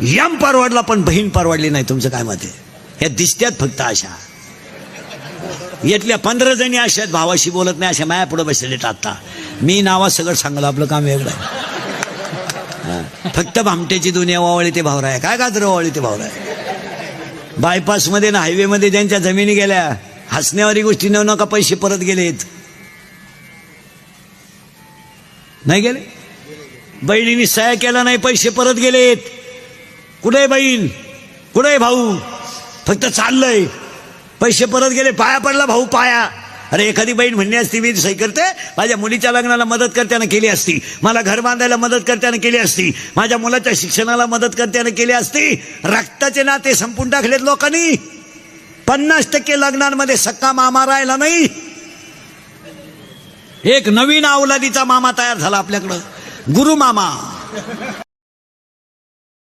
M परवडला पण बहीण परवडली नाही. तुमचं काय मत आहे? दिसत्यात फक्त अशा. यातल्या पंधरा जणी अशा आहेत भावाशी बोलत नाही अशा माया पुढे बसलेत टाकता मी नावा सगळं सांगलं आपलं काम वेगळं आहे. फक्त भामट्याची दुनिया वावळी ते भावराय काय गाजर वावळी ते भावराय बायपासमध्ये ना हायवेमध्ये ज्यांच्या जमिनी गेल्या हसण्यावारी गोष्टी नेऊ नका पैसे परत गेलेत. नाही गेले? बहिणीने सह्या केला नाही पैसे परत गेलेत. कुठे बहीण? कुठे भाऊ? फक्त चाललंय. पैसे परत गेले पाया पडला भाऊ पाया. अरे एखादी बहीण म्हणली असती मी सही करते. माझ्या मुलीच्या लग्नाला मदत करताना केली असती. मला घर बांधायला मदत करताना केली असती. माझ्या मुलाच्या शिक्षणाला मदत करताना केली असती. रक्ताचे नाते संपून टाकलेत लोकांनी. पन्नास टक्के लग्नांमध्ये सक्का मामा राहिला नाही. एक नवीन अवलादीचा मामा तयार झाला आपल्याकडं. गुरु मामा.